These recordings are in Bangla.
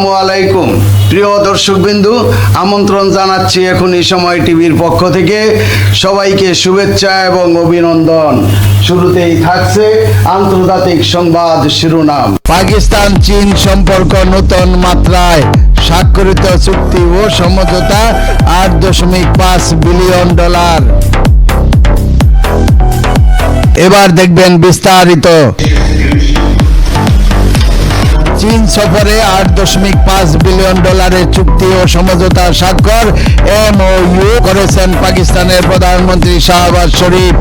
আসসালামু আলাইকুম। প্রিয় দর্শকবিন্দু, আমন্ত্রণ জানাচ্ছি এখন এই সময় টিভির পক্ষ থেকে। সবাইকে শুভেচ্ছা এবং অভিনন্দন। শুরুতেই থাকছে আন্তর্জাতিক সংবাদ শিরোনাম। পাকিস্তান, চীন সম্পর্ক নতুন মাত্রায় স্বাক্ষরিত চুক্তি ও সমঝোতা আট দশমিক পাঁচ বিলিয়ন ডলার। এবার দেখবেন বিস্তারিত। চীন সফরে আট দশমিক পাঁচ বিলিয়ন ডলারের চুক্তি ও সমঝোতা স্বাক্ষর এম ও এমওইউ করেছেন পাকিস্তানের প্রধানমন্ত্রী শাহবাজ শরীফ।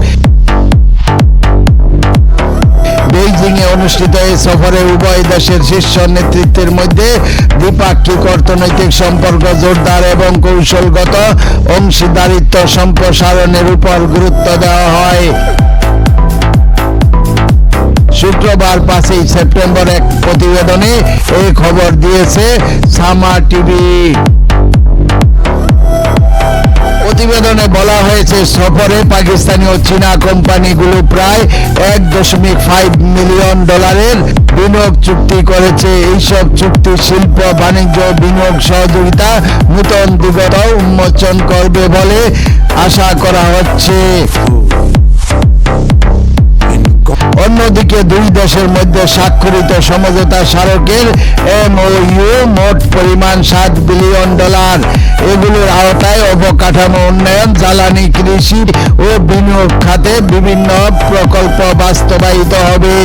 বেইজিং এ অনুষ্ঠিত এই সফরে উভয় দেশের শীর্ষ নেতৃত্বের মধ্যে দ্বিপাক্ষিক অর্থনৈতিক সম্পর্ক জোরদার এবং কৌশলগত অংশীদারিত্ব সম্প্রসারণের উপর গুরুত্ব দেওয়া হয়। শুক্রবার পাঁচই সেপ্টেম্বর এক প্রতিবেদনে এই খবর দিয়েছে সামা টিভি। প্রতিবেদনে বলা হয়েছে, সফরে পাকিস্তানি ও চীনা কোম্পানিগুলো প্রায় এক দশমিক ফাইভ মিলিয়ন ডলারের বিনিয়োগ চুক্তি করেছে। এইসব চুক্তি শিল্প, বাণিজ্য, বিনিয়োগ সহযোগিতা নূতন দিগত উন্মোচন করবে বলে আশা করা হচ্ছে। অন্যদিকে দুই দেশের মধ্যে স্বাক্ষরিত সমঝোতা স্মারকের এমওইউ মোট পরিমাণ সাত বিলিয়ন ডলার। এগুলোর আওতায় অবকাঠামো উন্নয়ন, জ্বালানি, কৃষি ও বিনিয়োগ খাতে বিভিন্ন প্রকল্প বাস্তবায়িত হবে।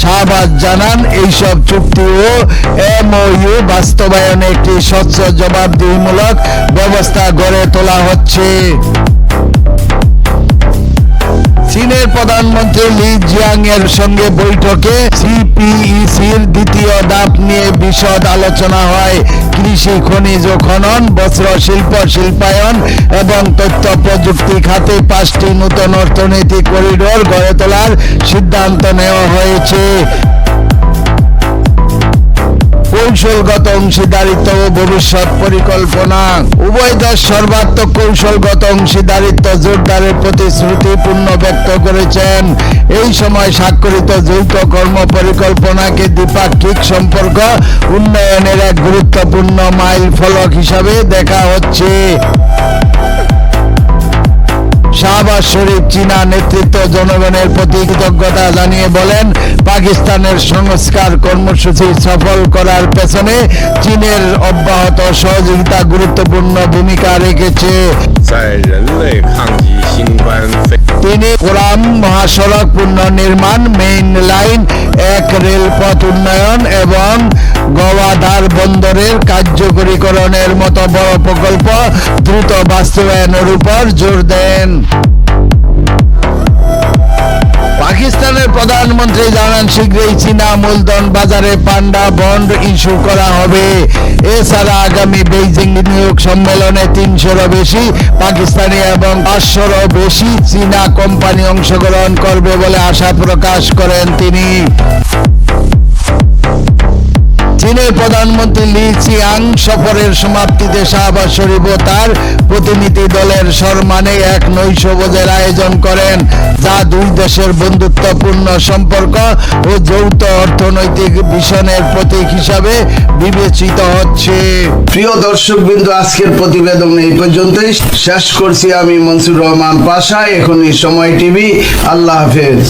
শাহবাজ জানান, এইসব চুক্তি ও এমওইউ বাস্তবায়নে একটি স্বচ্ছ জবাবদিহিমূলক ব্যবস্থা গড়ে তোলা হচ্ছে। চীনের প্রধানমন্ত্রী লি জিয়াং এর সঙ্গে বৈঠকে সিপিইসির দ্বিতীয় ধাপ নিয়ে বিশদ আলোচনা হয়। কৃষি, খনিজ ও খনন, বস্ত্র, শিল্প, শিল্পায়ন এবং তথ্য প্রযুক্তি খাতে পাঁচটি নতুন অর্থনৈতিক করিডোর গড়ে তোলার সিদ্ধান্ত নেওয়া হয়েছে। কৌশলগত অংশীদারিত্ব ও ভবিষ্যৎ পরিকল্পনা। উভয় দেশ সর্বাত্মক কৌশলগত অংশীদারিত্ব জোরদারের প্রতিশ্রুতিপূর্ণ ব্যক্ত করেছেন। এই সময় স্বাক্ষরিত যৌথ কর্ম পরিকল্পনাকে দ্বিপাক্ষিক সম্পর্ক উন্নয়নের এক গুরুত্বপূর্ণ মাইল ফলক হিসাবে দেখা হচ্ছে। শাহবাজ শরীফ চীনা নেতৃত্ব জনগণের প্রতি কৃতজ্ঞতা জানিয়ে বলেন, পাকিস্তানের সংস্কার কর্মসূচি সফল করার পেছনে চীনের অব্যাহত সহযোগিতা গুরুত্বপূর্ণ ভূমিকা রেখেছে। তিনি কোরাম মহাসড়ক পুনর্নির্মাণ মেইন লাইন, এক রেলপথ উন্নয়ন এবং গওয়াদার বন্দরের কার্যকরীকরণের মতো বড় প্রকল্প দ্রুত বাস্তবায়নের উপর জোর দেন। প্রধানমন্ত্রী জানান, শীঘ্রই চীনা মূলধন বাজারে পান্ডা বন্ড ইস্যু করা হবে। এছাড়া আগামী বেইজিং নিয়োগ সম্মেলনে তিনশোরও বেশি পাকিস্তানি এবং পাঁচশোরও বেশি চীনা কোম্পানি অংশগ্রহণ করবে বলে আশা প্রকাশ করেন তিনি। চীনের প্রধানমন্ত্রী লি চিয়াং সফরের সমাপ্তিতে শাহবাজ শরীফ ও তার প্রতিনিধি দলের সম্মানে এক নৈশভোজের আয়োজন করেন, যা দুই দেশের বন্ধুত্বপূর্ণ সম্পর্ক ও যৌথ অর্থনৈতিক মিশনের প্রতীক হিসাবে বিবেচিত হচ্ছে। প্রিয় দর্শক বিন্দু আজকের প্রতিবেদন এই পর্যন্তই। শেষ করছি আমি মনসুর রহমান পাশা। এখনই সময় টিভি। আল্লাহ হাফেজ।